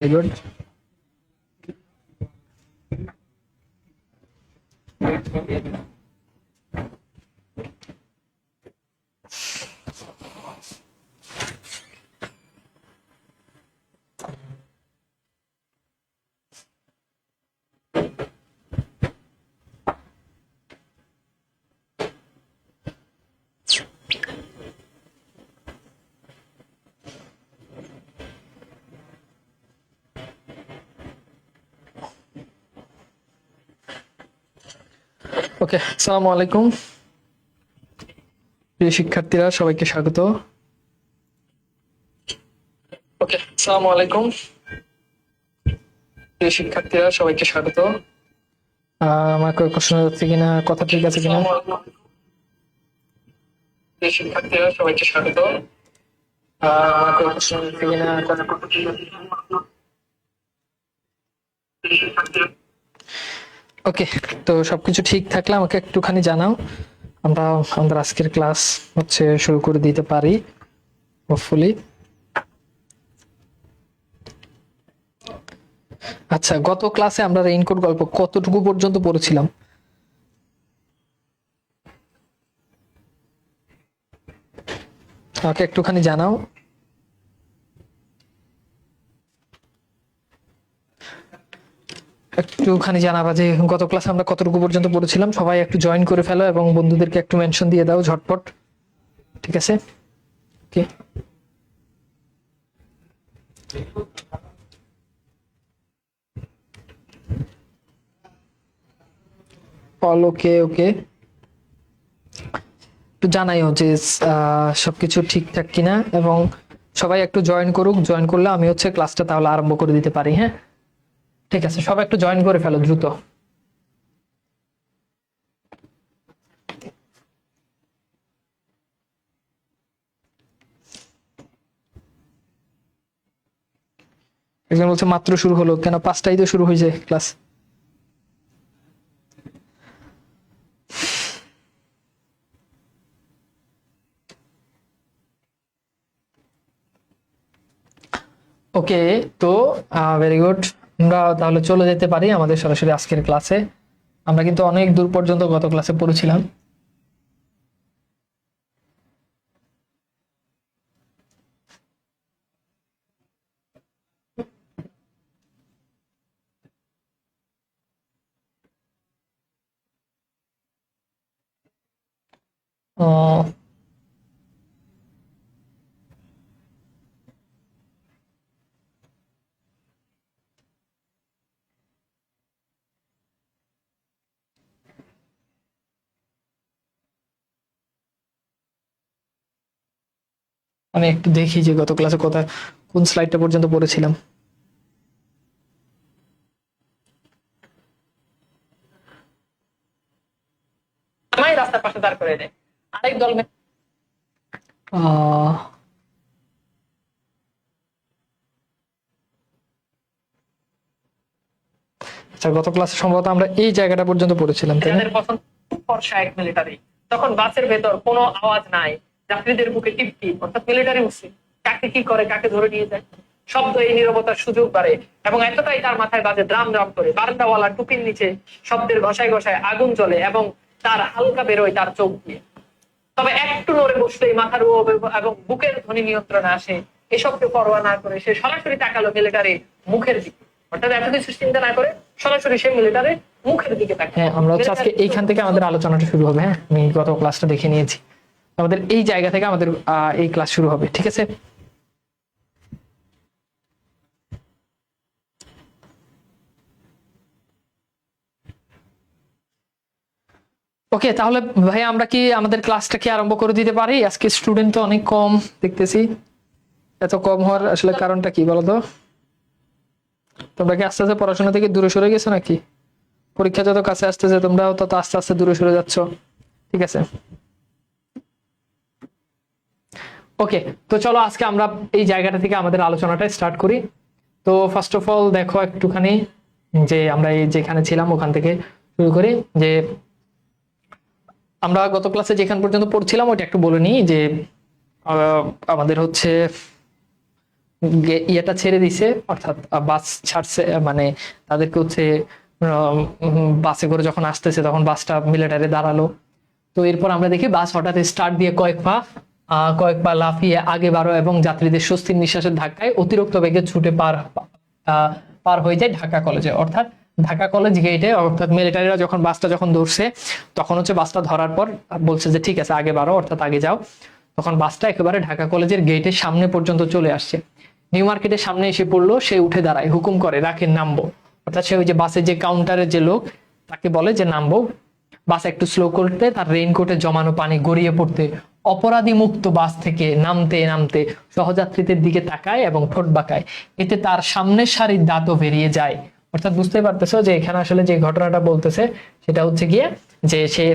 George ওকে আসসালামু আলাইকুম। প্রিয় শিক্ষার্থীরা সবাইকে স্বাগত। ওকে আসসালামু আলাইকুম। প্রিয় শিক্ষার্থীরা সবাইকে স্বাগত। আমার কোনো শোনা যাচ্ছে কিনা? কথা ঠিক আছে কিনা? প্রিয় শিক্ষার্থীরা সবাইকে স্বাগত। আমার কোনো শোনা যাচ্ছে কিনা? কথা ঠিক আছে কিনা? ওকে তো সবকিছু ঠিক থাকলে আমাকে একটুখানি জানাও। আমরা, আমাদের আজকের ক্লাস হচ্ছে শুরু করে দিতে পারি হোপফুলি আচ্ছা গত ক্লাসে আমরা রেইনকোট গল্প কতটুকু পর্যন্ত পড়েছিলাম? আমাকে একটুখানি জানাও। একটুখানি জানাবা যে গত ক্লাসে আমরা কতটুকু পর্যন্ত পড়েছিলাম, সবাই একটু জয়েন করে ফেলো এবং বন্ধুদেরকে একটু মেনশন দিয়ে দাও ঝটপট। ঠিক আছে? ওকে অল ওকে ওকে একটু জানাইও যে সবকিছু ঠিকঠাক কিনা এবং সবাই একটু জয়েন করুক জয়েন করলে আমি হচ্ছে ক্লাসটা তাহলে আরম্ভ করে দিতে পারি হ্যাঁ? ঠিক আছে সবাই একটু জয়েন করে ফেলো দ্রুত। একজন বলছে, মাত্র শুরু হলো। কেন, পাঁচটাই তো শুরু হয়েছে ক্লাস ওকে তো ভেরি গুড আমরা তাহলে চলে যেতে পারি আমাদের সরাসরি আজকের ক্লাসে আমরা কিন্তু অনেক দূর পর্যন্ত গত ক্লাসে পড়েছিলাম। আহ, আমি একটু দেখি যে গত ক্লাসে কথা কোন স্লাইডটা পর্যন্ত পড়েছিলাম। আমায় রাস্তার পাশে দাঁড় করে দেয় আরেক দল আহ, আচ্ছা গত ক্লাসে সম্ভবত আমরা এই জায়গাটা পর্যন্ত পড়েছিলাম তাই না? যাদের পছন্দ ফর্সা এক মিলিটারি তখন বাসের ভেতর কোনো আওয়াজ নাই। যাত্রীদের বুকে টিপ টিপ অর্থাৎ মিলিটারি উঠছে কাকে কি করে কাকে ধরে নিয়ে যায়? শব্দ এই নিরবতার সুযোগ বাড়ে এবং এতটাই তার মাথায় বাজে ড্রাম ড্রাম করে। বারান্দাওয়ালা টুপির নিচে শব্দের ঘষায় ঘষায় আগুন জ্বলে এবং তার হালকা বেরোয় তার চোখ দিয়ে। তবে একটু নড়ে বসলেই মাথার ও এবং বুকের ধ্বনি নিয়ন্ত্রণে আসে। এসবকে পরোয়া না করে সে সরাসরি তাকালো মিলিটারি মুখের দিকে। অর্থাৎ এত কিছু চিন্তা না করে সরাসরি সে মিলিটারি মুখের দিকে তাকায় হ্যাঁ আমরা হচ্ছে আজকে এইখান থেকে আমাদের আলোচনাটা শুরু হবে হ্যাঁ? আমি গত ক্লাসটা দেখে নিয়েছি। আমাদের এই জায়গা থেকে আমাদের এই ক্লাস শুরু হবে, ঠিক আছে? ওকে তাহলে ভাই, আমরা কি আমাদের ক্লাসটা কি আরম্ভ করে দিতে পারি? আজকে স্টুডেন্ট তো অনেক কম, দেখতেছি। এত কম হওয়ার আসলে কারণটা কি বলো তো তোমরা কি আস্তে আস্তে পড়াশোনা থেকে দূরে সরে গেছো নাকি? পরীক্ষা যত কাছে আসতেছে, তোমরাও তত আস্তে আস্তে দূরে সরে যাচ্ছ, ঠিক আছে? ওকে তো চলো আজকে আমরা এই জায়গাটা থেকে আমাদের আলোচনাটা স্টার্ট করি। তো ফার্স্ট অফ অল দেখো একটুখানি যে আমরা এই যেখানে ছিলাম ওখান থেকে শুরু করি যে আমরা গত ক্লাসে যেখান পর্যন্ত পড়ছিলাম ওটা একটু বলে নিই যে আমাদের হচ্ছে ইয়েটা ছেড়ে দিছে, অর্থাৎ বাস ছাড়ছে মানে তাদেরকে হচ্ছে বাসে করে যখন আসতেছে তখন বাসটা মিলিটারি দাঁড়াল। তো এরপর আমরা দেখি বাস হঠাৎ স্টার্ট দিয়ে কয়েক পা আহ, কয়েক পা লাফিয়ে আগে বাড়ো এবং যাত্রীদের স্বস্তির নিঃশ্বাসের ধাক্কায় অতিরিক্ত বেগে ছুটে পার পার হয়ে যায় ঢাকা কলেজে। অর্থাৎ ঢাকা কলেজ গেটে অর্থাৎ মিলিটারিরা যখন বাসটা যখন ধরছে তখন হচ্ছে বাসটা ধরার পর বলছে যে ঠিক আছে আগে বাড়ো অর্থাৎ আগে যাও। তখন বাসটা একেবারে ঢাকা কলেজের গেটের সামনে পর্যন্ত চলে আসছে। নিউ মার্কেটের সামনে এসে পড়ল সে উঠে দাঁড়ায় হুকুম করে রাখেন নামবো। অর্থাৎ সে ওই যে বাসের যে কাউন্টারের যে লোক তাকে বলে যে নামবো। বাস একটু স্লো করতে তার রেইনকোটে জমানো পানি গড়িয়ে পড়তে অপরাধী মুক্ত বাস থেকে নামতে নামতে সহযাত্রীদের দিকে তাকায় এবং ঠোঁট বাঁকায়। এতে তার সামনের সারির দাঁতও বেরিয়ে যায়। অর্থাৎ বুঝতে পারতেছো যে এখানে আসলে যে ঘটনাটা বলতেছে, সেটা হচ্ছে গিয়ে যে সে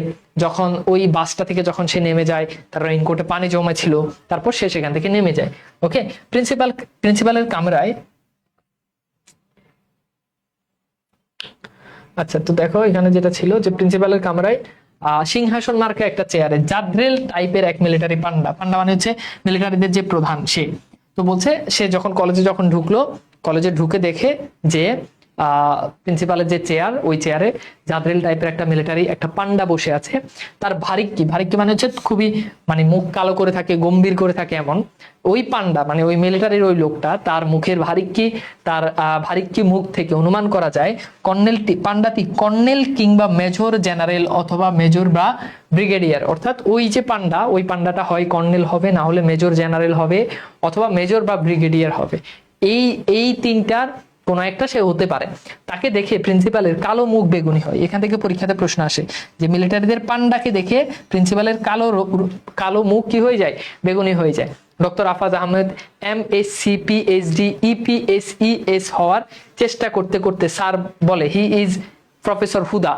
যখন ওই বাসটা থেকে যখন সে নেমে যায়, তার রেইনকোটে পানি জমে ছিল তারপর সে সেখান থেকে নেমে যায়। ওকে প্রিন্সিপাল প্রিন্সিপালের কামরায় আচ্ছা তো দেখো এখানে যেটা ছিল যে প্রিন্সিপালের কামরায় সিংহাসন মার্কা একটা চেয়ারে জাদ্রেল টাইপের এক মিলিটারি পান্ডা। পান্ডা মানে হচ্ছে মিলিটারিদের যে প্রধান সে। তো বলছে, সে যখন কলেজে যখন ঢুকলো কলেজে ঢুকে দেখে যে প্রিন্সিপালের যে চেয়ার ওই চেয়ারে জাদ্রেল টাইপের একটা মিলিটারি একটা পান্ডা বসে আছে। তার ভারিক্কি ভারিক্কি মানে হচ্ছে খুবই মানে মুখ কালো করে থাকে, গম্ভীর করে থাকে এমন। ওই পান্ডা মানে ওই মিলিটারির ওই লোকটা, তার মুখের ভারিক্কি, তার ভারিক্কি মুখ থেকে অনুমান করা যায় কর্নেলটি পান্ডাটি কর্নেল কিংবা মেজর জেনারেল অথবা মেজর বা ব্রিগেডিয়ার। অর্থাৎ ওই যে পান্ডা ওই পান্ডাটা হয় কর্নেল হবে, না হলে মেজর জেনারেল হবে, অথবা মেজর বা ব্রিগেডিয়ার হবে। এই এই তিনটার কোন একটা সে হতে পারে। তাকে দেখে প্রিন্সিপালের কালো মুখ বেগুনি হয়। এখান থেকে পরীক্ষাতে প্রশ্ন আসে যে মিলিটারিদের পান্ডাকে দেখে প্রিন্সিপালের কালো কালো মুখ কি হয়ে যায়? বেগুনি হয়ে যায়। Doctor Afaz Ahmed M S C P H D ইপিএসইএস হওয়ার চেষ্টা করতে করতে স্যার বলে হি ইজ প্রফেসর হুদা।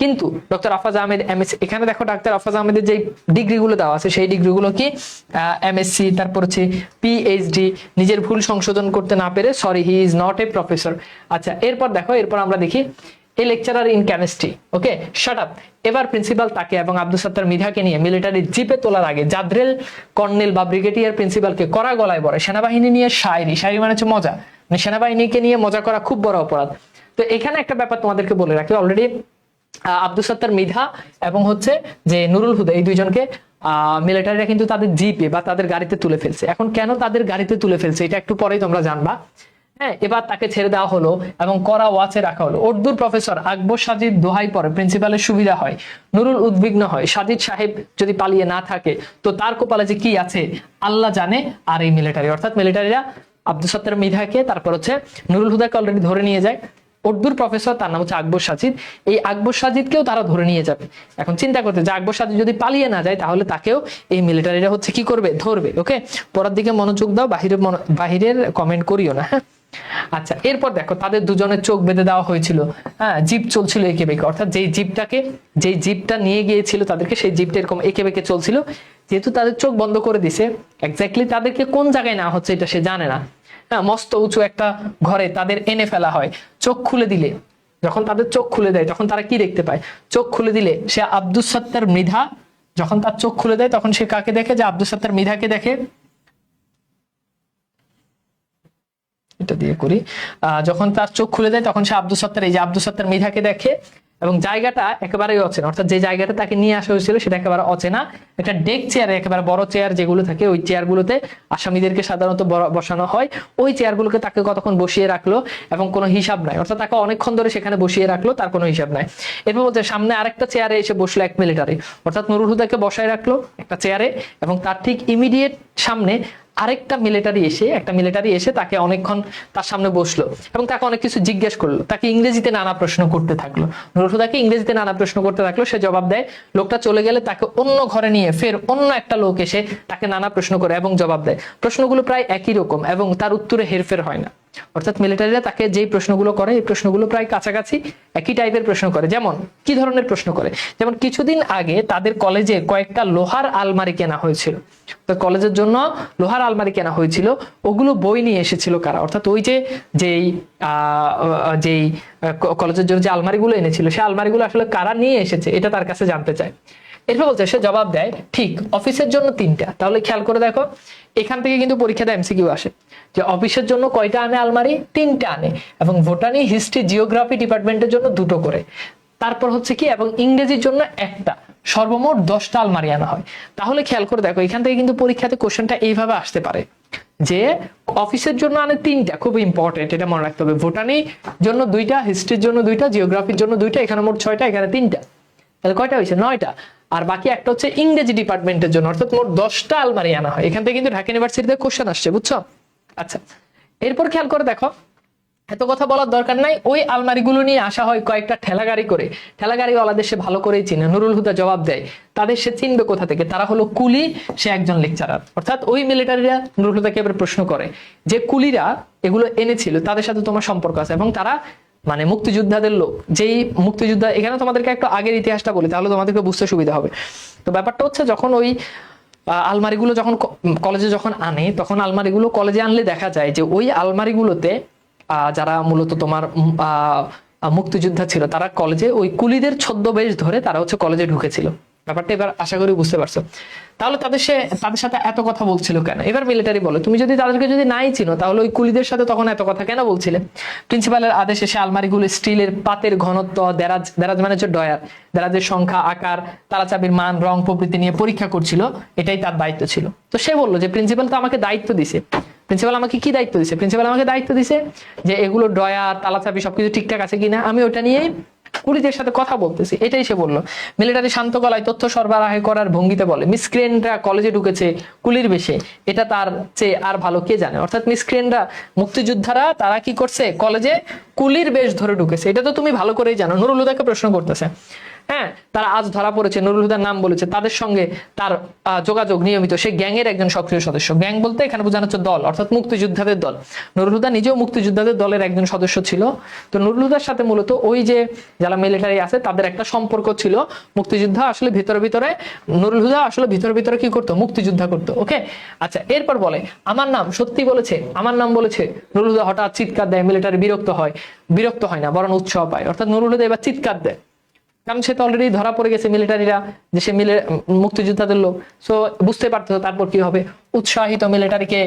কিন্তু ডক্টর আফাজ আহমেদ এমএস এখানে দেখো ডাক্তার আফাজ আহমেদের যে ডিগ্রিগুলো দেওয়া আছে, সেই ডিগ্রিগুলো কি? এমএসসি তারপর হচ্ছে পিএইচডি নিজের ভুল সংশোধন করতে না পেরে sorry he is not a professor আচ্ছা এরপর দেখো, এরপর আমরা দেখি a lecturer in chemistry okay shut up এবার প্রিন্সিপাল তাকে এবং আব্দুল সত্তার মিধাকে নিয়ে মিলিটারি জিপে তোলার আগে জাদ্রেল কর্নেল বা ব্রিগেডিয়ার প্রিন্সিপালকে কড়া গলায় বলে, সেনাবাহিনী নিয়ে শায়রি শায়রি মানে হচ্ছে মজা। মানে সেনাবাহিনীকে নিয়ে মজা করা খুব বড় অপরাধ। তো এখানে একটা ব্যাপার তোমাদেরকে বলে রাখি অলরেডি আব্দুল সত্তার মিধা এবং হচ্ছে যে নুরুল হুদা, এই দুইজনকে মিলিটারিরা কিন্তু তাদের জিপে বা তাদের গাড়িতে তুলে ফেলছে। এখন কেন তাদের গাড়িতে তুলে ফেলছে, এটা একটু পরেই তোমরা জানবা। হ্যাঁ এবার তাকে ছেড়ে দেওয়া হলো এবং করা ওয়াচে রাখা হলো। উর্দুর প্রফেসর আকবর সাজিদ দোহাই পরে প্রিন্সিপালের সুবিধা হয়, নুরুল উদ্বিগ্ন হয়। সাজিদ সাহেব যদি পালিয়ে না থাকে, তো তার কপালে যে কি আছে, আল্লাহ জানে, আর এই মিলিটারি অর্থাৎ মিলিটারিরা আব্দুল সত্তার মিধাকে, তারপর হচ্ছে নুরুল হুদাকে অলরেডি ধরে নিয়ে যায়। উর্দুর প্রফেসর তার নাম হচ্ছে আকবর সাজিদ। এই আকবর সাজিদকেও তারা ধরে নিয়ে যাবে। এখন চিন্তা করতে যে আকবর সাজিদ যদি পালিয়ে না যায়, তাহলে তাকেও এই মিলিটারিরা হচ্ছে কি করবে? ধরবে, ওকে? পড়ার দিকে মনোযোগ দাও বাহিরের বাহিরের কমেন্ট করিও না হ্যাঁ? আচ্ছা এরপর দেখো, তাদের দুজনের চোখ বেঁধে দেওয়া হয়েছিল। হ্যাঁ জিপ চলছিল একে বেঁকে। অর্থাৎ যেই জিপটাকে যেই জিপটা নিয়ে গিয়েছিল তাদেরকে, সেই জিপটা এরকম একে বেঁকে চলছিল। যেহেতু তাদের চোখ বন্ধ করে দিছে এক্স্যাক্টলি তাদেরকে কোন জায়গায় না হচ্ছে এটা সে জানে না। হ্যাঁ মস্ত উঁচু একটা ঘরে তাদের এনে ফেলা হয়। চোখ খুলে দিলে, যখন তাদের চোখ খুলে দেয়, তখন তারা কি দেখতে পায়? চোখ খুলে দিলে সে আব্দুল সত্তার মৃধা, যখন তার চোখ খুলে দেয়, তখন সে কাকে দেখে? যে আব্দুল সত্তার মৃধাকে দেখে। এটা দিয়ে করি। যখন তার চোখ খুলে দেয়, তখন সে আব্দুল সত্তার, এই যে আব্দুল সত্তার মৃধাকে দেখে এবং জায়গাটা একেবারেই অচেনা। অর্থাৎ যে জায়গাটা তাকে নিয়ে আসা হয়েছিল সেটা একেবারে অচেনা। একটা ডেক চেয়ার, একেবারে বড় চেয়ার যেগুলো থাকে, ওই চেয়ারগুলোতে আসামিদেরকে সাধারণত বসানো হয়। ওই চেয়ারগুলোকে তাকে কতক্ষণ বসিয়ে রাখল এবং কোনো হিসাব নাই। অর্থাৎ তাকে অনেকক্ষণ ধরে সেখানে বসিয়ে রাখল, তার কোনো হিসাব নাই। এরপর বলছে, সামনে আরেকটা চেয়ারে এসে বসল এক মিলিটারি অর্থাৎ নুরুল হুদাকে বসায় রাখল একটা চেয়ারে এবং তার ঠিক ইমিডিয়েট সামনে আরেকটা মিলিটারি এসে, একটা মিলিটারি এসে তাকে অনেকক্ষণ তার সামনে বসল এবং তাকে অনেক কিছু জিজ্ঞেস করল। তাকে ইংরেজিতে নানা প্রশ্ন করতে থাকল। নুরুদাকে ইংরেজিতে নানা প্রশ্ন করতে থাকল। সে জবাব দেয়, লোকটা চলে গেলে তাকে অন্য ঘরে নিয়ে, ফের অন্য একটা লোক এসে তাকে নানা প্রশ্ন করে এবং জবাব দেয়। প্রশ্নগুলো প্রায় একই রকম এবং তার উত্তরে হেরফের হয় না। অর্থাৎ মিলিটারিরা তাকে যেই প্রশ্নগুলো করে, এই প্রশ্নগুলো প্রায় কাছাকাছি একই টাইপের প্রশ্ন করে। যেমন, কি ধরনের প্রশ্ন করে? যেমন, কিছুদিন আগে তাদের কলেজে কয়েকটা লোহার আলমারি কেনা হয়েছিল। তো কলেজের জন্য লোহার আলমারি কেনা হয়েছিল। ওগুলো বই নিয়ে এসেছিল কারা? অর্থাৎ ওই যে, যেই যেই কলেজের জন্য যে আলমারিগুলো এনেছিল সেই আলমারিগুলো আসলে কারা নিয়ে এসেছে? এটা তার কাছে জানতে চায় এরপর বলছে, সে জবাব দেয়, ঠিক, অফিসের জন্য তিনটা। তাহলে খেয়াল করে দেখো, এখান থেকে কিন্তু পরীক্ষাতে এমসিকিউ আসে। যে অফিসের জন্য কয়টা আনে আলমারি? তিনটা আনে। এবং ভোটানি, হিস্ট্রি, জিওগ্রাফি ডিপার্টমেন্টের জন্য দুটো করে। তারপর হচ্ছে কি, এবং ইংরেজির জন্য একটা। সর্বমোট দশটা আলমারি আনা হয়। তাহলে খেয়াল করে দেখো, এখান থেকে কিন্তু পরীক্ষাতে কোশ্চেনটা এইভাবে আসতে পারে। যে অফিসের জন্য আনে তিনটা, খুব ইম্পর্টেন্ট এটা মনে রাখতে হবে। ভোটানি জন্য দুইটা, হিস্ট্রির জন্য দুইটা, জিওগ্রাফির জন্য দুইটা, এখানে মোট ছয়টা, এখানে তিনটা। তাহলে কয়টা হয়েছে নয়টা। আর বাকি একটা হচ্ছে ইংরেজি ডিপার্টমেন্টের জন্য, অর্থাৎ মোট দশটা আলমারি আনা হয়। এখান থেকে কিন্তু ঢাকা ইউনিভার্সিটিতে কোশ্চেন আসছে, বুঝছ? আচ্ছা এরপর খেয়াল করে দেখো, এত কথা বলার দরকার নাই। ওই আলমারিগুলো নিয়ে আসা হয় কয়েকটা ঠেলা গাড়ি করে। ঠেলা গাড়িওয়ালাদের সে ভালো করেই চিনে। নুরুল হুদা জবাব দেয়, তাদের সে চিনবে কোথা থেকে? তারা হলো কুলি, সে একজন লেকচারার অর্থাৎ ওই মিলিটারিরা নুরুল হুদাকে এবার প্রশ্ন করে, যে কুলিরা এগুলো এনেছিল, তাদের সাথে তোমার সম্পর্ক আছে? এবং তারা মানে মুক্তিযোদ্ধাদের লোক। যেই মুক্তিযোদ্ধা এখানে তোমাদেরকে একটু আগের ইতিহাসটা বলি, তাহলে তোমাদেরকে বুঝতে সুবিধা হবে। তো ব্যাপারটা হচ্ছে যখন ওই আলমারিগুলো যখন কলেজে যখন আনে, তখন আলমারিগুলো কলেজে আনলে দেখা যায় যে ওই আলমারিগুলোতে যারা মূলত তোমার মুক্তিযোদ্ধা ছিল, তারা কলেজে ওই কুলিদের ছদ্মবেশ ধরে তারা হচ্ছে কলেজে ঢুকেছিল। ব্যাপারটা এবার আশা করি বুঝতে পারছ। তাহলে তাদের সে তাদের সাথে এত কথা বলছিল কেন? এবার মিলিটারি বলে, তুমি যদি তাদেরকে যদি নাই চিনো, তাহলে ওই কুলিদের সাথে তখন এত কথা কেন বলছিলে? প্রিন্সিপালের আদেশে সে আলমারিগুলো স্টিলের পাতের ঘনত্ব, দেরাজ দেরাজ মানে হচ্ছে ডয়ার, দেরাজের সংখ্যা, আকার তারাচাবির মান, রং প্রভৃতি নিয়ে পরীক্ষা করছিল, এটাই তার দায়িত্ব ছিল। তো সে বলল যে প্রিন্সিপাল তো আমাকে দায়িত্ব দিছে। প্রিন্সিপাল আমাকে কি দায়িত্ব দিছে? প্রিন্সিপাল আমাকে দায়িত্ব দিছে যে, এগুলো ডয়ার তালাচাবি সবকিছু ঠিকঠাক আছে কিনা? আমি ওটা নিয়েই কুলিদের সাথে কথা বলতেছি, এটাই সে বলল। মিলিটারি শান্ত গলায় তথ্য সরবরাহ করার ভঙ্গিতে বলে মিসক্রেনরা কলেজে ঢুকেছে কুলির বেশে, এটা তার চেয়ে আর ভালো কে জানে? অর্থাৎ মিসক্রেনরা মুক্তিযোদ্ধারা, তারা কি করছে? কলেজে কুলির বেশ ধরে ঢুকেছে। এটা তো তুমি ভালো করেই জানো নুরুলুদাকে প্রশ্ন করতেছে। হ্যাঁ তারা আজ ধরা পড়েছে, নুরুল হুদার নাম বলেছে, তাদের সঙ্গে তার যোগাযোগ নিয়মিত। সে গ্যাংয়ের একজন সক্রিয় সদস্য। গ্যাং বলতে এখানে বোঝানো হচ্ছে দল, অর্থাৎ মুক্তিযোদ্ধাদের দল। নুরুল হুদা নিজেও মুক্তিযোদ্ধাদের দলের একজন সদস্য ছিল। তো নুরুল হুদার সাথে মূলত ওই যে যারা মিলিটারি আছে, তাদের একটা সম্পর্ক ছিল। মুক্তিযোদ্ধা আসলে ভিতরে ভিতরে, নুরুল হুদা আসলে ভিতরে ভিতরে কি করতো? মুক্তিযোদ্ধা করতো ওকে আচ্ছা এরপর বলে, আমার নাম সত্যি বলেছে? আমার নাম বলেছে, নুরুল হুদা হঠাৎ চিৎকার দেয় মিলিটারি বিরক্ত হয়। বিরক্ত হয় না, বরং উৎসাহ পায়। অর্থাৎ নুরুল হুদা এবার চিৎকার দেয়। কারণ সে তো অলরেডি ধরা পড়ে গেছে মিলিটারিরা যে সে মিলে মুক্তিযোদ্ধাদের লোক। সো বুঝতে পারতো তারপর কি হবে। উৎসাহিত মিলিটারিকে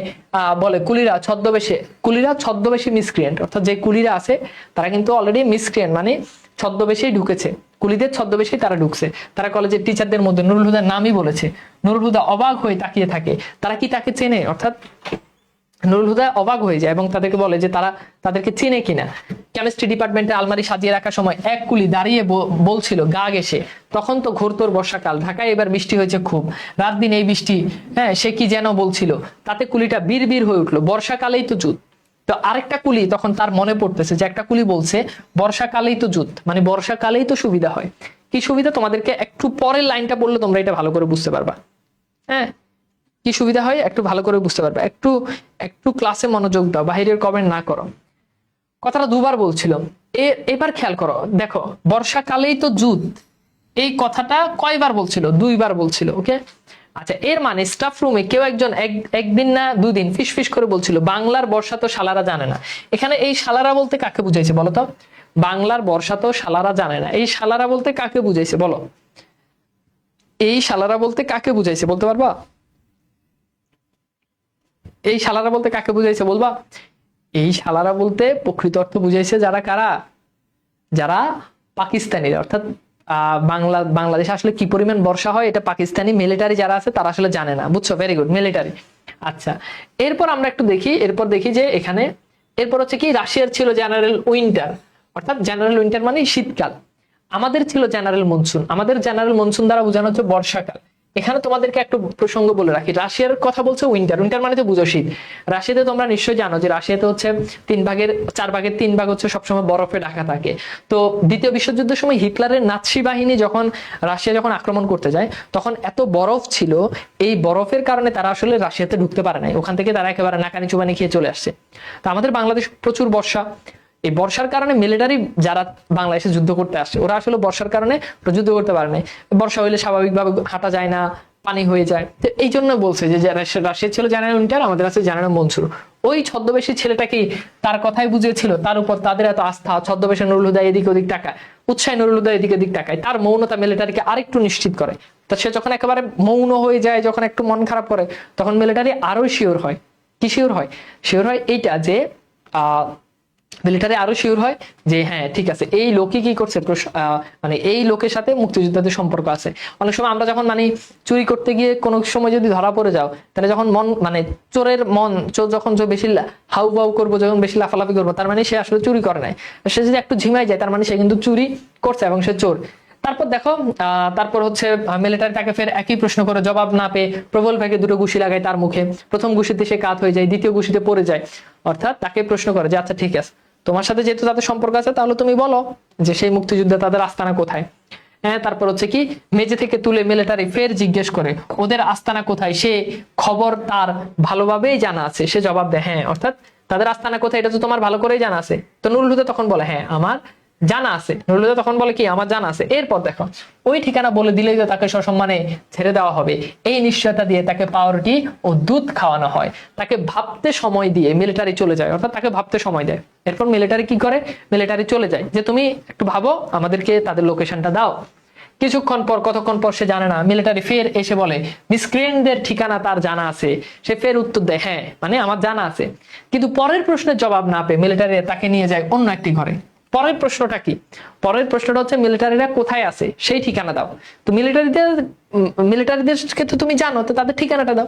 বলে কুলিরা, ছদ্মবেশে, কুলিরা ছদ্মবেশী মিসক্রিয়েন্ট অর্থাৎ যে কুলিরা আছে, তারা কিন্তু অলরেডি মিসক্রিয়েন্ট মানে ছদ্মবেশেই ঢুকেছে। কুলিদের ছদ্মবেশেই তারা ঢুকছে। তারা কলেজের টিচারদের মধ্যে নুরুল হুদার নামই বলেছে। নুরুল হুদা অবাক হয়ে তাকিয়ে থাকে। তারা কি তাকে চেনে? অর্থাৎ নুরুল হুদা অবাক হয়ে যায় এবং তাদেরকে বলে যে তারা তাদেরকে চিনে কিনা। কেমিস্ট্রি ডিপার্টমেন্টে আলমারি সাজিয়ে রাখার সময় এক কুলি দাঁড়িয়ে বলছিল, গা গেছে তখন তো ঘোরতোর বর্ষাকাল। ঢাকায় এবার বৃষ্টি হয়েছে খুব। রাত দিন এই বৃষ্টি হ্যাঁ সে কি যেন বলছিল। তাতে কুলিটা বীর হয়ে উঠল। বর্ষাকালেই তো যুদ্ধ তো আরেকটা কুলি তখন তার মনে পড়তেছে যে একটা কুলি বলছে, বর্ষাকালেই তো যুদ্ধ মানে বর্ষাকালেই তো সুবিধা হয়। কি সুবিধা? তোমাদেরকে একটু পরের লাইনটা বললে তোমরা এটা ভালো করে বুঝতে পারবা। হ্যাঁ? কি সুবিধা হয়? একটু ভালো করে বুঝতে পারবে। একটু একটু ক্লাসে মনোযোগ দাও, বাহিরের কমেন্ট না করো। কথাটা দুবার বলছিল। এবার খেয়াল করো। দেখো, বর্ষাকালেই তো যুদ্ধ এই কথাটা কয়বার বলছিল? দুইবার বলছিল ওকে আচ্ছা এর মানে স্টাফ রুমে কেউ একজন এক- একদিন না দুদিন ফিস ফিস করে বলছিল, বাংলার বর্ষা তো শালারা জানে না। এখানে এই শালারা বলতে কাকে বুঝাইছে বলো তো? বাংলার বর্ষা তো শালারা জানে না। এই শালারা বলতে কাকে বুঝাইছে বলো? এই শালারা বলতে কাকে বুঝাইছে বলতে পারবা? এই শালারা বলতে কাকে বুঝাইছে বলবা? এই শালারা বলতে প্রকৃত অর্থ বুঝাইছে যারা কারা? যারা পাকিস্তানিরা। অর্থাৎ বাংলা, বাংলাদেশে আসলে কি পরিমাণ বর্ষা হয়, এটা পাকিস্তানি মিলিটারি যারা আছে, তারা আসলে জানে না। বুঝছ? ভেরি গুড মিলিটারি আচ্ছা এরপর আমরা একটু দেখি, এরপর দেখি যে এখানে, এরপর হচ্ছে কি, রাশিয়ার ছিল জেনারেল উইন্টার অর্থাৎ জেনারেল উইন্টার মানে শীতকাল। আমাদের ছিল জেনারেল মনসুন আমাদের জেনারেল মনসুন দ্বারা বোঝানো হচ্ছে বর্ষাকাল। এখানে তোমাদেরকে একটু প্রসঙ্গ বলে রাখি। রাশিয়ার কথা বলছে উইন্টার উইন্টার মানে তো বুঝো শীত। রাশিয়াতে তোমরা নিশ্চয়ই জানো যে রাশিয়াতে হচ্ছে তিন ভাগের, চার ভাগের তিন ভাগ হচ্ছে সবসময় বরফে ঢাকা থাকে। তো দ্বিতীয় বিশ্বযুদ্ধের সময় হিটলারের নাৎসি বাহিনী যখন রাশিয়া যখন আক্রমণ করতে যায়, তখন এত বরফ ছিল, এই বরফের কারণে তারা আসলে রাশিয়াতে ঢুকতে পারে নাই। ওখান থেকে তারা একেবারে নাকানি চুবানি খেয়ে চলে আসছে। তো আমাদের বাংলাদেশ প্রচুর বর্ষা। এই বর্ষার কারণে মিলিটারি যারা বাংলাদেশে যুদ্ধ করতে আসে ওরা আসলে বর্ষার কারণে যুদ্ধ করতে পারে নাই। বর্ষা হইলে স্বাভাবিকভাবে হাঁটা যায় না, পানি হয়ে যায়। তো এই জন্য বলছে যে যারা রাশিয়া ছিল জেনারেল উইন্টার আমাদের আছে জেনারেল মনসুর। ওই ছদ্মবেশী ছেলেটা কি তার কথাই বুঝিয়েছিল, তার উপর তাদের এত আস্থা, ছদ্মবেশে নুরুল হুদা এদিক ওদিক টাকা উৎসাহী নুরুল হুদা এদিক ওদিক টাকায় তার মৌনতা মিলিটারিকে আরেকটু নিশ্চিত করে। তো সে যখন একেবারে মৌন হয়ে যায়, যখন একটু মন খারাপ করে, তখন মিলিটারি আরও শিওর হয়। কি শিওর হয়? শিওর হয় এইটা যে, আহ মিলিটারি আরও শিওর হয় যে হ্যাঁ ঠিক আছে, এই লোকই কি করছে? মানে এই লোকের সাথে মুক্তিযোদ্ধাদের সম্পর্ক আছে। অনেক সময় আমরা যখন মানে চুরি করতে গিয়ে কোনো সময় যদি ধরা পড়ে যাও, তাহলে যখন মন মানে চোরের মন, চোর যখন বেশি হাউ বাউ করব, যখন বেশি লাফালাফি করব, তার মানে সে আসলে চুরি করে নাই। সে যদি একটু ঝিমাই যায়, তার মানে সে কিন্তু চুরি করছে এবং সে চোর। তারপর দেখো তারপর হচ্ছে মিলিটারি তাকে ফের একই প্রশ্ন করে, জবাব না পেয়ে প্রবল ভেগে দুটো ঘুষি লাগায় তার মুখে। প্রথম ঘুষিতে সে কাত হয়ে যায়, দ্বিতীয় ঘুষিতে পড়ে যায়। অর্থাৎ তাকে প্রশ্ন করে যে আচ্ছা ঠিক আছে। তোমার সাথে যেহেতু তাদের সম্পর্ক আছে, তাহলে তুমি বলো যে সেই মুক্তিযুদ্ধে তাদের আস্তানা কোথায়? হ্যাঁ তারপর হচ্ছে কি, মেঝে থেকে তুলে মিলিটারি ফের জিজ্ঞেস করে, ওদের আস্তানা কোথায়? সে খবর তার ভালোভাবেই জানা আছে। সে জবাব দেয় হ্যাঁ অর্থাৎ তাদের আস্তানা কোথায়? এটা তো তোমার ভালো করেই জানা আছে। তো নুরুল হুদা তখন বলে হ্যাঁ আমার জানা আছে। নুরুল তখন বলে কি, আমার জানা আছে। এরপর দেখো, ওই ঠিকানা বলে দিলেই তো তাকে সসম্মানে ছেড়ে দেওয়া হবে। এই নিশ্চয়তা দিয়ে তাকে পাউরুটি ও দুধ খাওয়ানো হয়। তাকে ভাবতে সময় দিয়ে মিলিটারি চলে যায়। অর্থাৎ তাকে ভাবতে সময় দেয়। এরপর মিলিটারি কি করে? মিলিটারি চলে যায়। যে তুমি একটু ভাবো, আমাদেরকে তাদের লোকেশনটা দাও। কিছুক্ষণ পর, কতক্ষণ পর সে জানে না মিলিটারি ফের এসে বলে মিসক্রিয়েন্টদের ঠিকানা তার জানা আছে। সে ফের উত্তর দেয় হ্যাঁ মানে আমার জানা আছে। কিন্তু পরের প্রশ্নের জবাব না পেয়ে মিলিটারি তাকে নিয়ে যায় অন্য একটি ঘরে। পরের প্রশ্নটা কি? পরের প্রশ্নটা হচ্ছে মিলিটারিরা কোথায় আছে? সেই ঠিকানা দাও। তো মিলিটারিদের মিলিটারিদের ক্ষেত্রে তুমি জানো, তো তাদের ঠিকানাটা দাও।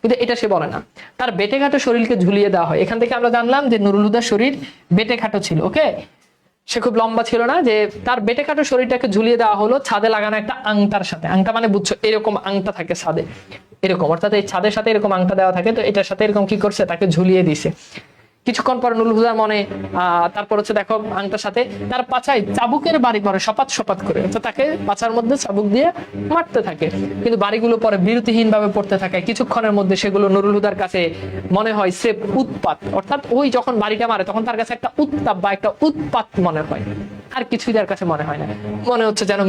কিন্তু এটা সে বলে না। তার বেটে খাটো শরীরকে ঝুলিয়ে দেওয়া হয়। এখান থেকে আমরা জানলাম যে নুরুল হুদার শরীর বেটে খাটো ছিল, ওকে? সে খুব লম্বা ছিল না, যে তার বেটে কাটো শরীরটাকে ঝুলিয়ে দেওয়া হলো ছাদে লাগানো একটা আংটার সাথে। আংটা মানে বুঝছ, এরকম আংটা থাকে ছাদে। এরকম, অর্থাৎ এই ছাদের সাথে এরকম আংটা দেওয়া থাকে, তো এটার সাথে এরকম কি করছে? তাকে ঝুলিয়ে দিছে। কিছুক্ষণ পর নুরুল হুদার মনে তারপর হচ্ছে দেখো আংটার সাথে তার পাছায় চাবুকের বাড়ি পরে সপাত সপাত করে। তাকে পাছার মধ্যে চাবুক দিয়ে মারতে থাকে। কিন্তু বাড়িগুলো পরে বিরতিহীন ভাবে পড়তে থাকে। কিছুক্ষণের মধ্যে সেগুলো নুরুল হুদার কাছে মনে হয় স্রেফ উৎপাত। অর্থাৎ ওই যখন বাড়িটা মারে, তখন তার কাছে একটা উত্তাপ বা একটা উৎপাত মনে হয়। আর কিছুই তার কাছে মনে হয় না। মনে হচ্ছে যেন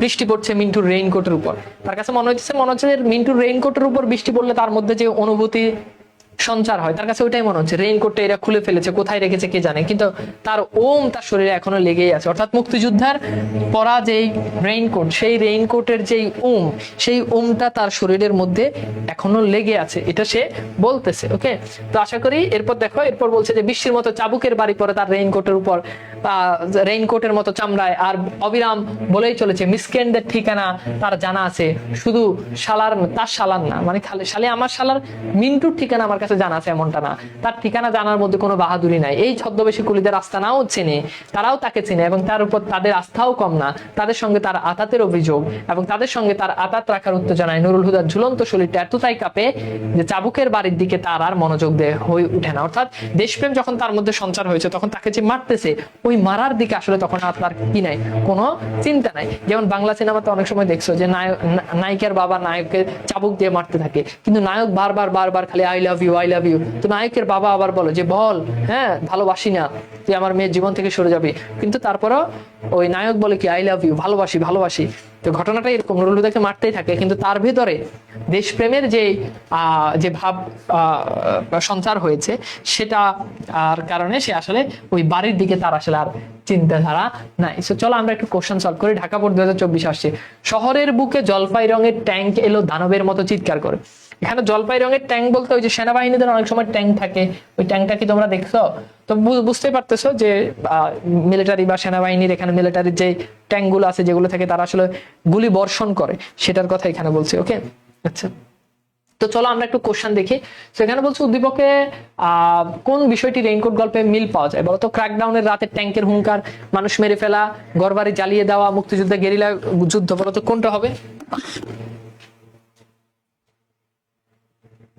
বৃষ্টি পড়ছে মিন্টুর রেইনকোটের উপর। তার কাছে মনে হচ্ছে মনে হচ্ছে মিন্টুর রেইনকোটের উপর বৃষ্টি পড়লে তার মধ্যে যে অনুভূতি সঞ্চার হয়। তার কাছে ওইটাই মনে হচ্ছে রেইনকোটটা এরা খুলে ফেলেছে, কোথায় রেখেছে কে জানে। কিন্তু তার ওম তার শরীরে এখনও লেগেই আছে। অর্থাৎ মুক্তিযোদ্ধার পরা যেই রেইনকোট সেই রেইনকোটের যেই ওম, সেই ওমটা তার শরীরের মধ্যে এখনও লেগে আছে। এটা সে বলতেছে, ওকে? তো আশা করি এরপর দেখো, এরপর বলছে যে বিশ্বের মতো চাবুকের বাড়ি পরে তার রেইনকোটের উপর রেইনকোটের মতো চামড়ায়। আর অবিরাম বলেই চলেছে মিসকেন্ডের ঠিকানা তার জানা আছে। শুধু শালার, তার শালার না মানে শালে আমার শালার মিন্টুর ঠিকানা আমার কাছে জানা আছে এমনটা না। তার ঠিকানা জানার মধ্যে কোনো বাহাদুরি নাই। এই ছদ্মবেশী কুলিদের আস্থানাও চেনে, তারাও তাকে চেনে এবং তার উপর তাদের আস্থাও কম না। তাদের সঙ্গে তার আতাতের অভিযোগ এবং তাদের সঙ্গে তার আতাত রাখার উত্তেজনায় নুরুল হুদার ঝুলন্ত শরীরটা এতটাই কাঁপে যে চাবুকের বাড়ির দিকে তার আর মনোযোগ দেয় হয়ে উঠে না। অর্থাৎ দেশপ্রেম যখন তার মধ্যে সঞ্চার হয়েছে, তখন তাকে যে মারতেছে, ওই মারার দিকে আসলে তখন আর তার কি নাই? কোনো চিন্তা নাই। যেমন বাংলা সিনেমাতে অনেক সময় দেখছ যে নায়ক নায়িকার বাবা নায়ককে চাবুক দিয়ে মারতে থাকে। কিন্তু নায়ক বারবার বারবার খালি I love you I love you. তো নায়কের বাবা আবার বলে যে বল হ্যাঁ ভালোবাসি না তুই আমার মেয়ের জীবন থেকে সরে যাবি। কিন্তু তারপরও ওই নায়ক বলে কি আই লাভ ইউ ভালোবাসি ভালোবাসি। তো ঘটনাটা এরকম নুরুলুদাকে মারতেই থাকে কিন্তু তার ভিতরে দেশপ্রেমের যে যে ভাব সঞ্চার হয়েছে সেটা আর কারণে সে আসলে ওই বাড়ির দিকে তার আসলে আর চিন্তাধারা নাই। So, চলো আমরা একটু কোশ্চেন সলভ করি। ঢাকা বোর্ড দু হাজার চব্বিশ আসছে শহরের বুকে জলপাই রঙের ট্যাঙ্ক এলো দানবের মতো চিৎকার করে। এখানে জলপাই রঙের ট্যাঙ্ক বলতে ওই যে সেনাবাহিনীদের অনেক সময় ট্যাঙ্ক থাকে। ওই ট্যাঙ্কটা কি তোমরা দেখছ? তো বু- বুঝতেই পারতেছো যে মিলিটারি বা সেনাবাহিনীর এখানে মিলিটারির যে ট্যাঙ্কগুলো আছে, যেগুলো থেকে তারা আসলে গুলি বর্ষণ করে, সেটার কথা এখানে বলছি, ওকে? আচ্ছা। তো চলো আমরা একটু কোশ্চেন দেখি। সেখানে বলছে, উদ্দীপকে কোন বিষয়টি রেইনকোট গল্পে মিল পাওয়া যায়? বলতো ক্র্যাকডাউনের রাতে ট্যাঙ্কের হুঙ্কার, মানুষ মেরে ফেলা, ঘরবাড়ি জ্বালিয়ে দেওয়া, মুক্তিযুদ্ধে গেরিলা যুদ্ধ, বলতো, কোনটা হবে?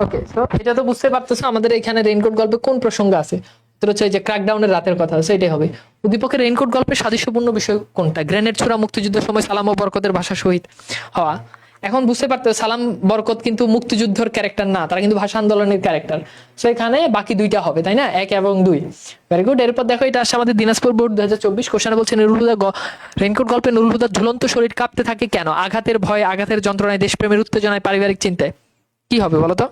ওকে তো এটা তো বুঝতে পারতেছো আমাদের এখানে রেইনকোট গল্পে কোন প্রসঙ্গ আছে? তো হচ্ছে যে ক্র্যাকডাউনের রাতের কথা আছে এটাই হবে। উদ্দীপকের রেইনকোট গল্পের সাদৃশ্যপূর্ণ বিষয় কোনটা? গ্রেনেড ছোড়া মুক্তিযুদ্ধের সময় সালাম ও বরকতের ভাষা শহীদ হওয়া। এখন বুঝতে পারতো সালাম, বরকত কিন্তু মুক্তিযুদ্ধের ক্যারেক্টার না, তারা কিন্তু ভাষা আন্দোলনের ক্যারেক্টার তো এখানে বাকি দুইটা হবে, তাই না? এক এবং দুই। ভেরি গুড এরপর দেখো, এটা আসছে আমাদের দিনাজপুর বোর্ড দু হাজার চব্বিশ কোশ্চেনে বলছে, নুরুলহুদা রেইনকোট গল্পে নুরুলহুদার ঝুলন্ত শরীর কাঁপতে থাকে কেন? আঘাতের ভয়, আঘাতের যন্ত্রণায়, দেশপ্রেমের উত্তেজনায়, পারিবারিক চিন্তায়। কি হবে বলো তো?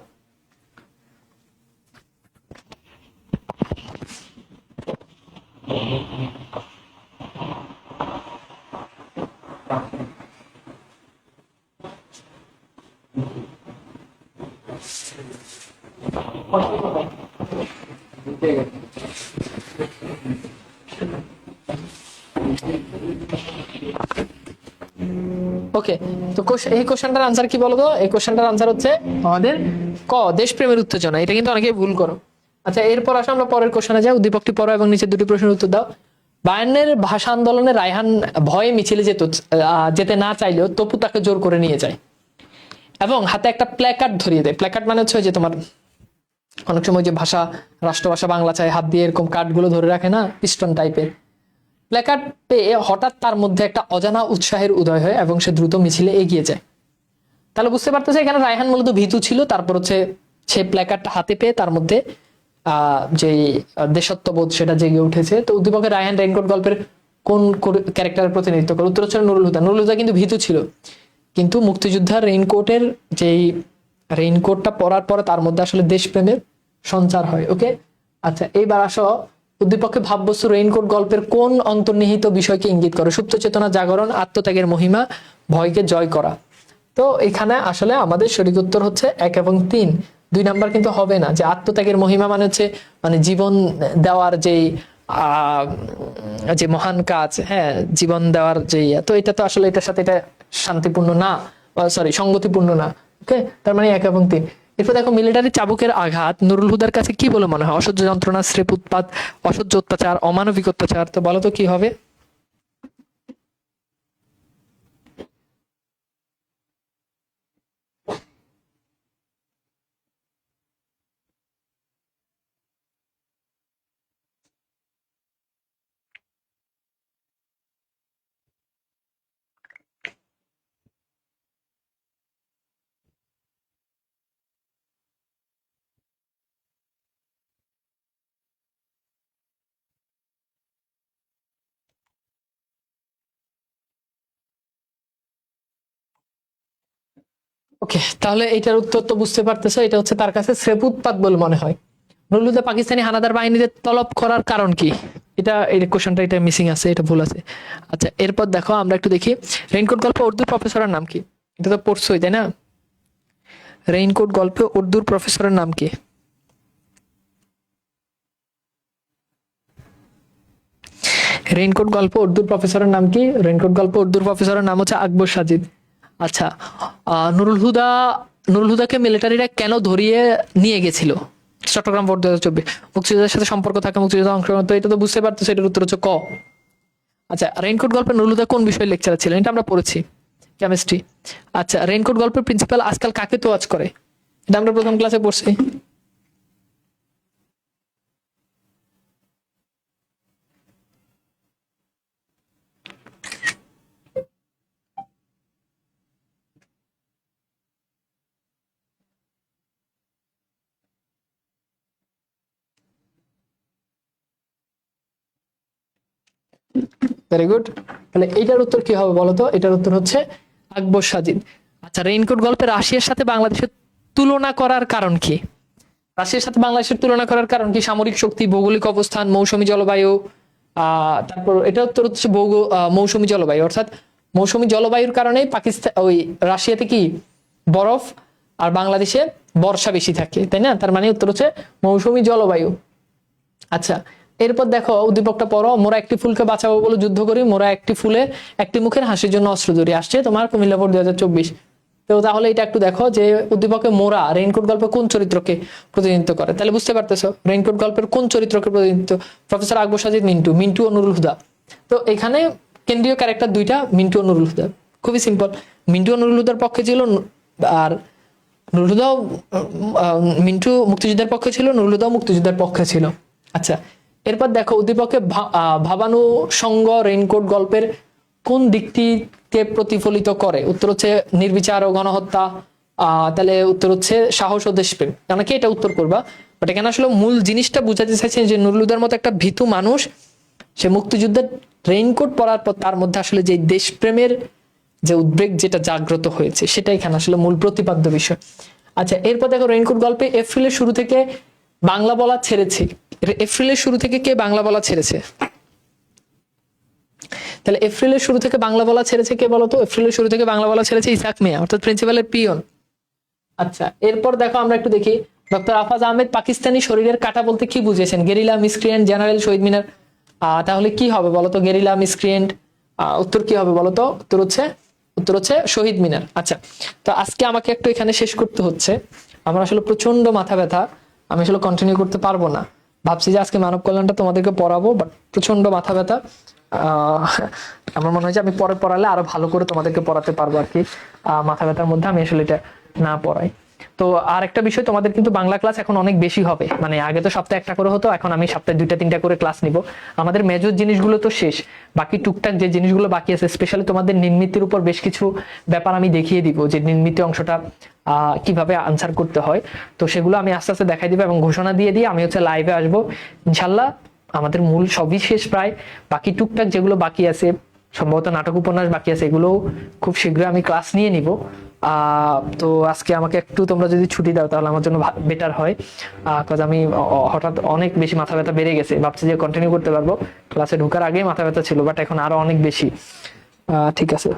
ওকে তো এই কোশ্চেনটার আনসার কি বলতো? এই কোশ্চেনটার আনসার হচ্ছে আমাদের ক, দেশপ্রেমের উত্তেজনা। এটা কিন্তু অনেকেই ভুল করো। আচ্ছা এরপর আসে আমরা পরের কোশ্চেনে যাই। উদ্দীপকটি পড়ো এবং নিচে দুটি প্রশ্নের উত্তর দাও। বায়ান্নের ভাষা আন্দোলনে রায়হান ভয়ে মিছিলে যেত যেতে না চাইলেও তপু তাকে জোর করে নিয়ে যায়। এবং হাতে একটা প্ল্যাকার্ড ধরিয়ে দেয়। প্ল্যাকার্ড মানে হচ্ছে যে তোমার অনেক সময় যে ভাষা রাষ্ট্রভাষা বাংলা চায়, হাত দিয়ে এরকম কার্ডগুলো ধরে রাখে না? পিস্টন টাইপের প্ল্যাকার্ড পেয়ে হঠাৎ তার মধ্যে একটা অজানা উৎসাহের উদয় হয় এবং সে দ্রুত মিছিলে এগিয়ে যায়। তাহলে বুঝতে পারতেছে, এখানে রায়হান মূলত ভীতু ছিল, তারপর হচ্ছে সে প্ল্যাকার্ডটা হাতে পেয়ে তার মধ্যে যে দেশত্ববোধ সেটা জেগে উঠেছে। তো উদ্দীপকের রায়হান রেইনকোট গল্পের কোন ক্যারেক্টারের প্রতিনিধিত্ব করে? উত্তর হচ্ছে নুরুল হুদা। নুরুল হুদা কিন্তু ভীতু ছিল। কিন্তু মুক্তিযোদ্ধার রেইনকোটের যেই রেইনকোটটা পরার পরে তার মধ্যে আসলে দেশপ্রেমের সঞ্চার হয়, ওকে? আচ্ছা এইবার আসো। উদ্দীপকে ভাববস্তু রেইনকোট গল্পের কোন অন্তর্নিহিত বিষয়কে ইঙ্গিত করে? সুপ্ত চেতনা, জাগরণ, আত্মত্যাগের মহিমা, ভয়কে জয় করা। তো এখানে আসলে আমাদের সঠিক উত্তর হচ্ছে এক এবং তিন। দুই নাম্বার কিন্তু হবে না, যে আত্মত্যাগের মহিমা মানে হচ্ছে মানে জীবন দেওয়ার যেই যে মহান কাজ হ্যাঁ জীবন দেওয়ার যে তো এটা তো আসলে এটার সাথে এটা শান্তিপূর্ণ না সরি সঙ্গতিপূর্ণ না ওকে তার মানে এক এবং তিন। এরপর দেখো মিলিটারি চাবুকের আঘাত, নুরুল হুদার কাছে কি বলে মনে হয়? অসহ্য যন্ত্রণা শ্রেপ উৎপাত, অসহ্য অত্যাচার, অমানবিক অত্যাচার, তো বলো তো কি হবে? ওকে তাহলে এটার উত্তর তো বুঝতে পারতেছো, এটা হচ্ছে তার কাছে স্রেপ উৎপাত বলে মনে হয়। পাকিস্তানি হানাদার বাহিনীদের তলব করার কারণ কি? এটা, এই এটা মিসিং আছে, এটা ভুল আছে। আচ্ছা এরপর দেখো, আমরা একটু দেখি রেইনকোট গল্প প্রফেসরের নাম কি? এটা তো তাই না? রেইনকোট গল্পে উর্দুর প্রফেসরের নাম কি? রেইনকোট গল্প উর্দুর প্রফেসরের নাম কি? রেইনকোট গল্প উর্দুর প্রফেসরের নাম হচ্ছে আকবর সাজিদ। আচ্ছা নুরুল হুদা, নুরুল হুদাকে মিলিটারিরা কেন ধরিয়ে নিয়ে গেছিল? চট্টগ্রাম বোর্ড দু হাজার চব্বিশ। মুক্তিযোদ্ধার সাথে সম্পর্ক থাকে, মুক্তিযোদ্ধা অংশগ্রহণ, তো এটা তো বুঝতে পারতো সেটার উত্তর হচ্ছে ক। আচ্ছা রেইনকোট গল্পের নুরুল হুদা কোন বিষয়ে লেকচার ছিলেন? এটা আমরা পড়েছি কেমিস্ট্রি আচ্ছা রেইনকোট গল্পের প্রিন্সিপাল আজকাল কাকে তো তোয়াজ করে? এটা আমরা প্রথম ক্লাসে পড়ছি। ভেরি গুড তাহলে এইটার উত্তর কি হবে বলো তো এটার উত্তর হচ্ছে আকবর সাজিদ। আচ্ছা রেইনকোট গল্পে রাশিয়ার সাথে বাংলাদেশের তুলনা করার কারণ কি? রাশিয়ার সাথে বাংলাদেশের তুলনা করার কারণ কি? সামরিক শক্তি, ভৌগোলিক অবস্থান, মৌসুমী জলবায়ু তারপর এটা উত্তর হচ্ছে ভৌগো মৌসুমী জলবায়ু। অর্থাৎ মৌসুমী জলবায়ুর কারণে পাকিস্তান ওই রাশিয়াতে কি? বরফ আর বাংলাদেশে বর্ষা বেশি থাকে, তাই না? তার মানে উত্তর হচ্ছে মৌসুমী জলবায়ু। আচ্ছা এরপর দেখো, উদ্দীপকটা পড়ো, মোরা একটি ফুলকে বাঁচাবো বলে যুদ্ধ করি, মোরা একটি ফুলে একটি মুখের হাসির জন্য অস্ত্র ধরি। আসছে তোমার কুমিল্লা বোর্ড দুই হাজার চব্বিশ। তো তাহলে এটা একটু দেখো যে উদ্দীপকে মোরা রেইনকোট গল্পে কোন চরিত্রকে প্রতিনিধিত্ব করে? তাহলে বুঝতে পারতেছো, রেইনকোট গল্পের কোন চরিত্রকে প্রতিনিধিত্ব? প্রফেসর আকবর সাজিদ, মিন্টু মিন্টু ও নুরুল হুদা। তো এখানে কেন্দ্রীয় ক্যারেক্টার দুইটা, মিন্টু ও নুরুল হুদা। খুবই সিম্পল মিন্টু ও নুরুল হুদার পক্ষে ছিল আর নুরুদাও মিন্টু মুক্তিযুদ্ধের পক্ষে ছিল নুরুদাও মুক্তিযুদ্ধের পক্ষে ছিল। আচ্ছা এরপর দেখো উদ্দীপকে ভা- আহ, ভাবানু সঙ্গ রেইনকোট গল্পের কোন দিকটিকে প্রতিফলিত করে? উত্তর হচ্ছে নির্বিচার ও গণহত্যা। তাহলে উত্তর হচ্ছে সাহস ও দেশপ্রেম। কি এটা উত্তর করবা? বাট এখানে আসলে মূল জিনিসটা বুঝাতে চাইছেন যে নুরুলুদার মতো একটা ভীতু মানুষ সে মুক্তিযুদ্ধের রেইনকোট পরার পর তার মধ্যে আসলে যে দেশপ্রেমের যে উদ্বেগ যেটা জাগ্রত হয়েছে সেটা এখানে আসলে মূল প্রতিপাদ্য বিষয়। আচ্ছা এরপর দেখো রেইনকোট গল্পে এপ্রিলের শুরু থেকে বাংলা বলা ছেড়েছে। এ- এপ্রিলের শুরু থেকে কে বাংলা বলা ছেড়েছে? তাহলে এপ্রিলের শুরু থেকে বাংলা বলা ছেড়েছে কে বলতো এপ্রিলের শুরু থেকে বাংলা বলা ছেড়েছে ইসাক মিয়া, অর্থাৎ প্রিন্সিপালের পিয়ন। আচ্ছা এরপর দেখো আমরা একটু দেখি। ডক্টর আফাজ আহমেদ পাকিস্তানি শরীরের কাটা বলতে কি বুঝেছেন? Guerrilla miscreant general Shaheed Minar. তাহলে কি হবে বলতো গেরিলা মিসক্রিয়েন্ট উত্তর কি হবে বলতো উত্তর হচ্ছে উত্তর হচ্ছে শহীদ মিনার। আচ্ছা তো আজকে আমাকে একটু এখানে শেষ করতে হচ্ছে। আমার আসলে প্রচণ্ড মাথা ব্যথা। আমি আসলে কন্টিনিউ করতে পারব না। ভাবছি যে আজকে মানব কল্যাণটা তোমাদেরকে পড়াবো বাট প্রচণ্ড মাথা ব্যথা। আমার মনে হয় যে আমি পরে পড়ালে আরও ভালো করে তোমাদেরকে পড়াতে পারব আর কি। মাথা ব্যথার মধ্যে আমি আসলে এটা না পড়াই। তো আর একটা বিষয়, তোমাদের কিন্তু বাংলা ক্লাস এখন অনেক বেশি হবে। মানে আগে তো সপ্তাহে একটা করে হতো, এখন আমি সপ্তাহে দুইটা, তিনটা করে ক্লাস নিব। আমাদের মেজর জিনিসগুলো তো শেষ। বাকি টুকটাক যে জিনিসগুলো বাকি আছে স্পেশালি তোমাদের নির্মিতির উপর বেশ কিছু ব্যাপার আমি দেখিয়ে দিব, যে নির্মিতি অংশটা কীভাবে আনসার করতে হয়। তো সেগুলো আমি আস্তে আস্তে দেখাই দিব এবং ঘোষণা দিয়ে দিয়ে আমি হচ্ছে লাইভে আসব। ইনশাল্লাহ আমাদের মূল সবই শেষ প্রায়। বাকি টুকটাক যেগুলো বাকি আছে, সম্ভবত নাটক উপন্যাস বাকি আছে, এগুলো খুব শীঘ্রই আমি ক্লাস নিয়ে নিব। তো আজকে আমাকে একটু তোমরা যদি ছুটি দাও তাহলে আমার জন্য বেটার হয়। কাজ আমি হঠাৎ অনেক বেশি মাথা ব্যথা বেড়ে গেছে। ভাবছি যে কন্টিনিউ করতে পারব। ক্লাসে ঢোকার আগে মাথা ব্যথা ছিল বাট এখন আরও অনেক বেশি। ঠিক আছে।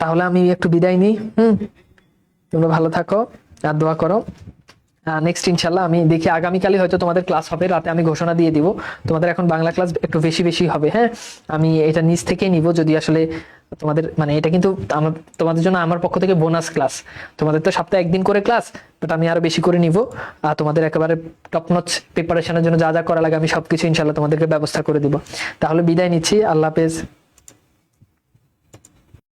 তাহলে আমি একটু বিদায় নিই, হুম? তোমরা ভালো থাকো, আর দোয়া করো। নেক্সট ইনশাল্লাহ আমি দেখি আগামীকালই হয়তো তোমাদের ক্লাস হবে, রাতে আমি ঘোষণা দিয়ে দিব। তোমাদের এখন বাংলা ক্লাস একটু বেশি বেশি হবে হ্যাঁ? আমি এটা নিজ থেকেই নিব, যদি আসলে তোমাদের মানে এটা কিন্তু আমার, তোমাদের জন্য আমার পক্ষ থেকে বোনাস ক্লাস তোমাদের তো সপ্তাহে একদিন করে ক্লাস বাট আমি আরও বেশি করে নিব। আর তোমাদের একেবারে টপ নচ প্রিপারেশনের জন্য যা যা করা লাগে, আমি সবকিছু ইনশাল্লাহ তোমাদেরকে ব্যবস্থা করে দিব। তাহলে বিদায় নিচ্ছি, আল্লাহ হাফেজ।